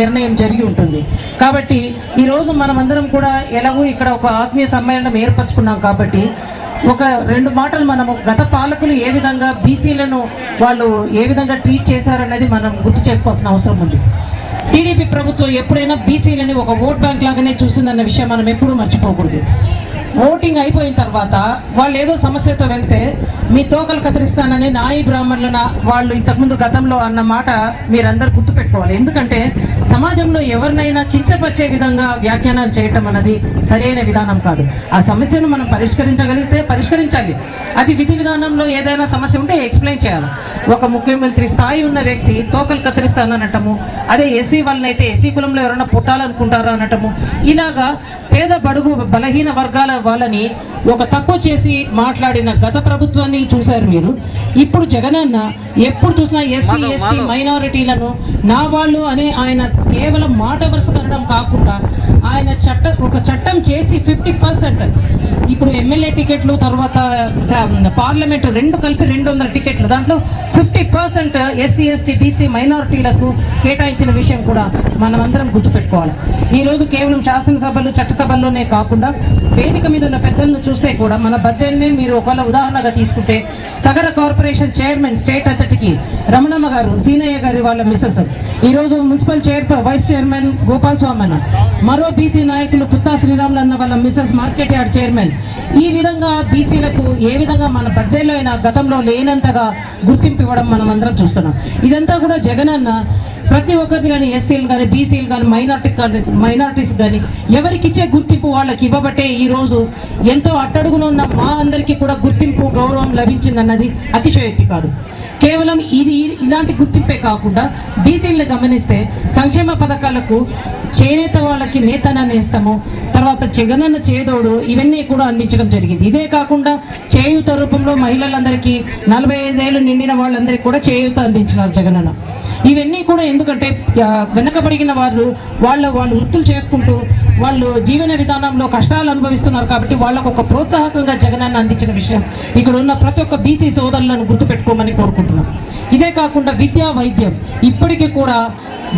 నిర్ణయం జరిగి ఉంటుంది. కాబట్టి ఈ రోజు మనమందరం కూడా ఎలాగో ఇక్కడ ఒక ఆత్మీయ సమ్మేళనం ఏర్పరచుకున్నాం కాబట్టి ఒక రెండు మాటలు మనము గత పాలకులు ఏ విధంగా బీసీలను వాళ్ళు ఏ విధంగా ట్రీట్ చేశారనేది మనం గుర్తు చేసుకోవాల్సిన అవసరం ఉంది. టీడీపీ ప్రభుత్వం ఎప్పుడైనా బీసీలని ఒక ఓట్ బ్యాంక్ లాగానే చూసిందన్న విషయం మనం ఎప్పుడూ మర్చిపోకూడదు. ఓటింగ్ అయిపోయిన తర్వాత వాళ్ళు ఏదో సమస్యతో వెళ్తే మీ తోకలు కత్తిరిస్తానని నాయి బ్రాహ్మణుల వాళ్ళు ఇంతకుముందు గతంలో అన్న మాట మీరందరూ గుర్తుపెట్టుకోవాలి. ఎందుకంటే సమాజంలో ఎవరినైనా కించపరిచే విధంగా వ్యాఖ్యానాలు చేయటం అన్నది సరైన విధానం కాదు. ఆ సమస్యను మనం పరిష్కరించగలిగితే పరిష్కరించాలి. అది విధి విధానంలో ఏదైనా సమస్య ఉంటే ఎక్స్ప్లెయిన్ చేయాలి. ఒక ముఖ్యమంత్రి స్థాయి ఉన్న వ్యక్తి తోకలు కత్తిరిస్తానటము అదే ఎస్సీ వాళ్ళనైతే ఎస్సీ కులంలో ఎవరైనా పుట్టాలనుకుంటారా అనటము ఇలాగా పేద బడుగు బలహీన వర్గాల వాళ్ళని ఒక తక్కువ చేసి మాట్లాడిన గత ప్రభుత్వాన్ని చూశారు మీరు? ఇప్పుడు జగనన్న ఎప్పుడు చూసినా ఎస్సీ ఎస్టీ మైనారిటీలను నా వాళ్ళు అనే ఆయన కేవలం మాట వరుస అనడం కాకుండా ఆయన చట్ట ఒక చట్టం చేసి ఫిఫ్టీ పర్సెంట్ ఇప్పుడు ఎమ్మెల్యే టికెట్లు తర్వాత పార్లమెంట్ రెండు కలిపి రెండు వందల టికెట్లు దాంట్లో fifty percent SC ST BC మైనారిటీలకు కేటాయించిన విషయం కూడా మనం అందరం గుర్తుపెట్టుకోవాలి. ఈ రోజు కేవలం శాసనసభలు చట్టసభల్లోనే కాకుండా వేదిక మీద ఉన్న పెద్దలను చూస్తే కూడా మన బద్దెల్ని మీరు ఒకవేళ ఉదాహరణగా తీసుకుంటే సగర కార్పొరేషన్ చైర్మన్ స్టేట్ అంతటికి రమణమ్మ గారు సీనయ్య గారి వాళ్ళ మిస్సెస్. ఈ రోజు municipal chair vice chairman Gopal Swamy అన్న మరో బీసీ నాయకులు పుత్తా శ్రీరాములు అన్న వాళ్ళ మిస్సెస్ మార్కెట్ యార్డ్ చైర్మన్. ఈ విధంగా బీసీలకు ఏ విధంగా మన బద్దెల్లో అయినా గతంలో లేనంతగా గుర్తింపు ఇవ్వడం మనం అందరం చూస్తున్నాం. ఇదంతా కూడా జగన్ అన్న ప్రతి ఒక్కరిని కానీ ఎస్సీలు కానీ బీసీలు కానీ మైనార్టీ కానీ మైనార్టీస్ కానీ ఎవరికి ఇచ్చే గుర్తింపు వాళ్ళకి ఇవ్వబట్టే ఈ రోజు ఎంతో అట్టడుగున ఉన్న మా అందరికీ కూడా గుర్తింపు గౌరవం లభించిందన్నది అతిశయోక్తి కాదు. కేవలం ఇది ఇలాంటి గుర్తింపే కాకుండా బీసీలను గమనిస్తే సంక్షేమ పథకాలకు చేనేత వాళ్ళకి నేతనాన్ని ఇస్తాము తర్వాత జగనన్న చేదోడు ఇవన్నీ కూడా అందించడం జరిగింది. ఇదే కాకుండా చేయూత రూపంలో మహిళలందరికీ నలభై ఐదేళ్ళు నిండిన వాళ్ళందరికీ కూడా చేయూత అందించినారు జగనన్న. ఇవన్నీ కూడా ఎందుకంటే ఆ, వెనకబడిన వారు వాళ్ళ వాళ్ళు వృత్తులు చేసుకుంటూ వాళ్ళు జీవన విధానంలో కష్టాలు అనుభవిస్తున్నారు కాబట్టి వాళ్ళకు ఒక ప్రోత్సాహకంగా జగనన్న అందించిన విషయం. ఇక్కడ ఉన్న ప్రతి ఒక్క బీసీ సోదరులను గుర్తుపెట్టుకోమని కోరుకుంటున్నాం. ఇదే కాకుండా విద్యా వైద్యం. ఇప్పటికీ కూడా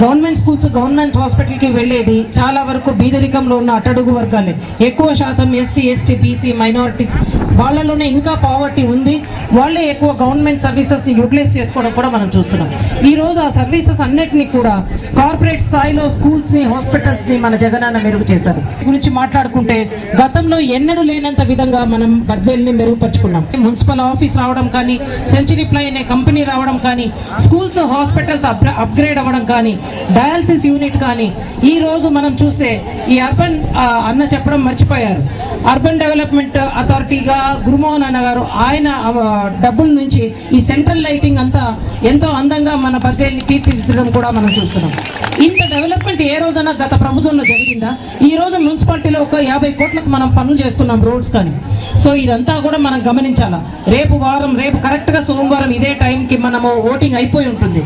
గవర్నమెంట్ స్కూల్స్ గవర్నమెంట్ హాస్పిటల్కి వెళ్ళేది చాలా వరకు బీదరికంలో ఉన్న అట్టడుగు వర్గాలే. ఎక్కువ శాతం ఎస్సీ ఎస్టీ బీసీ మైనారిటీస్ వాళ్ళలోనే ఇంకా పావర్టీ ఉంది. వాళ్ళే ఎక్కువ గవర్నమెంట్ సర్వీసెస్ని యూటిలైజ్ చేసుకోవడం కూడా మనం చూస్తున్నాం. ఈరోజు ఆ సర్వీసెస్ అన్నిటినీ కూడా కార్పొరేట్ స్థాయిలో స్కూల్స్ని హాస్పిటల్స్ని మన జగనన్న మెరుగు చేశారు. గురించి మాట్లాడుకుంటే గతంలో ఎన్నడూ లేనంత విధంగా మనం బద్వేల్ని మెరుగుపరుచుకున్నాం. మున్సిపల్ ఆఫీస్ రావడం కానీ సెంచరీ ప్లై అనే కంపెనీ రావడం కానీ స్కూల్స్ హాస్పిటల్స్ అప్గ్రేడ్ అవ్వడం కానీ డయాలసిస్ యూనిట్ కానీ ఈ రోజు మనం చూస్తే ఈ అర్బన్ అన్న చెప్పడం మర్చిపోయారు. అర్బన్ డెవలప్మెంట్ అథారిటీగా గురుమోహన్ అన్న గారు ఆయన డబ్బుల నుంచి ఈ సెంట్రల్ లైటింగ్ అంతా ఎంతో అందంగా మన బద్దేల్ని తీర్చిదిద్దడం కూడా మనం చూస్తున్నాం. ఇంత డెవలప్మెంట్ ఏ రోజైనా గత ప్రభుత్వంలో జరిగిందా? ఈ రోజు మున్సిపాలిటీలో ఒక యాభై కోట్లకు మనం పనులు చేస్తున్నాం రోడ్స్ కానీ. సో ఇదంతా కూడా మనం గమనించాలా? రేపు వారం రేపు కరెక్ట్గా సోమవారం ఇదే టైంకి మనము ఓటింగ్ అయిపోయి ఉంటుంది.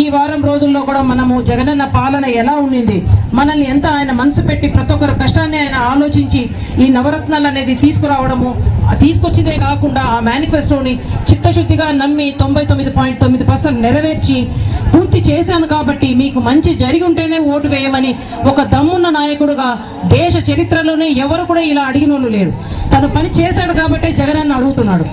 ఈ వారం రోజుల్లో కూడా మనము జగనన్న పాలన ఎలా ఉండింది? మనల్ని ఎంత ఆయన మనసు పెట్టి ప్రతి ఒక్కరి కష్టాన్ని ఆయన ఆలోచించి ఈ నవరత్నాలు అనేది తీసుకురావడము తీసుకొచ్చిందే కాకుండా ఆ మేనిఫెస్టోని చిత్తశుద్ధిగా నమ్మి తొంభై తొమ్మిది పాయింట్ తొమ్మిది పర్సెంట్ నెరవేర్చి పూర్తి చేశాను కాబట్టి మీకు మంచి జరిగి ఉంటేనే ఓటు వేయమని ఒక దమ్మున్న నాయకుడుగా దేశ చరిత్రలోనే ఎవరు కూడా ఇలా అడిగిన వాళ్ళు లేరు. తను పని చేశాడు కాబట్టి జగనన్న అడుగుతున్నాడు.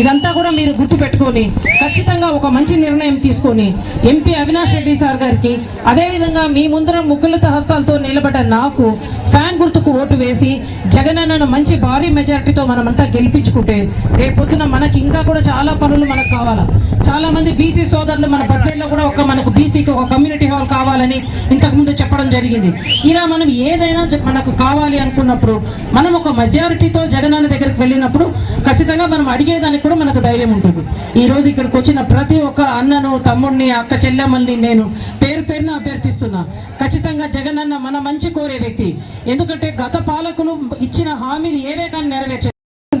ఇదంతా కూడా మీరు గుర్తు పెట్టుకొని ఖచ్చితంగా ఒక మంచి నిర్ణయం తీసుకొని ఎంపీ అవినాష్ రెడ్డి సార్ గారికి అదేవిధంగా మీ ముందర ముక్కులతో హస్తాలతో నిలబడ్డ నాకు ఫ్యాన్ గుర్తుకు ఓటు వేసి జగనన్నను మంచి భారీ మెజారిటీతో మనమంతా గెలిపించుకుంటే రేపొద్దున మనకి ఇంకా కూడా చాలా పనులు మనకు కావాలా. చాలా మంది బీసీ సోదరులు మన బడ్జెట్లో కూడా ఒక మనకు బీసీకి ఒక కమ్యూనిటీ హాల్ కావాలని ఇంతకు ముందు చెప్పడం జరిగింది. ఇలా మనం ఏదైనా మనకు కావాలి అనుకున్నప్పుడు మనం ఒక మెజారిటీతో జగనన్న దగ్గరికి వెళ్ళినప్పుడు ఖచ్చితంగా మనం అడిగేదానికి కూడా మనకు ధైర్యం ఉంటుంది. ఈ రోజు ఇక్కడికి వచ్చిన ప్రతి ఒక్క అన్నను తమ్ముడిని అక్క చెల్లెమ్మల్ని నేను పేరు పేరున అభ్యర్థిస్తున్నా. ఖచ్చితంగా జగనన్న మన మంచి కోరే వ్యక్తి. ఎందుకంటే గత పాలకులు ఇచ్చిన హామీలు ఏవే కానీ నెరవేర్చారు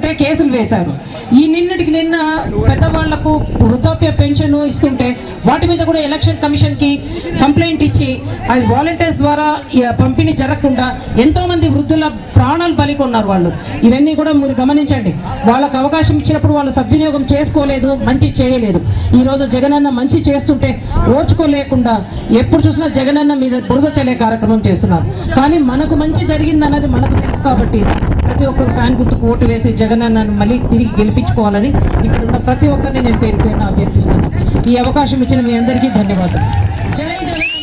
ఉంటే కేసులు వేశారు. ఈ నిన్నటికి నిన్న పెద్దవాళ్ళకు వృద్ధాప్య పెన్షన్ ఇస్తుంటే వాటి మీద కూడా ఎలక్షన్ కమిషన్కి కంప్లైంట్ ఇచ్చి అది వాలంటీర్స్ ద్వారా ఈ పంపిణీ జరగకుండా ఎంతో మంది వృద్ధుల ప్రాణాలు బలికొన్నారు వాళ్ళు. ఇవన్నీ కూడా మీరు గమనించండి. వాళ్ళకు అవకాశం ఇచ్చినప్పుడు వాళ్ళు సద్వినియోగం చేసుకోలేదు మంచి చేయలేదు. ఈ రోజు జగనన్న మంచి చేస్తుంటే ఓర్చుకోలేకుండా ఎప్పుడు చూసినా జగనన్న మీద బురద చల్లే కార్యక్రమం చేస్తున్నారు. కానీ మనకు మంచి జరిగింది అన్నది మనకు తెలుసు కాబట్టి ప్రతి ఒక్కరు ఫ్యాన్ గుర్తుకు ఓటు వేసి జగన్ అన్న మళ్ళీ తిరిగి గెలిపించుకోవాలని ఇక్కడ ఉన్న ప్రతి ఒక్కరిని నేను పేరు పేరున అభ్యర్థిస్తున్నాను. ఈ అవకాశం ఇచ్చిన మీ అందరికీ ధన్యవాదాలు. జై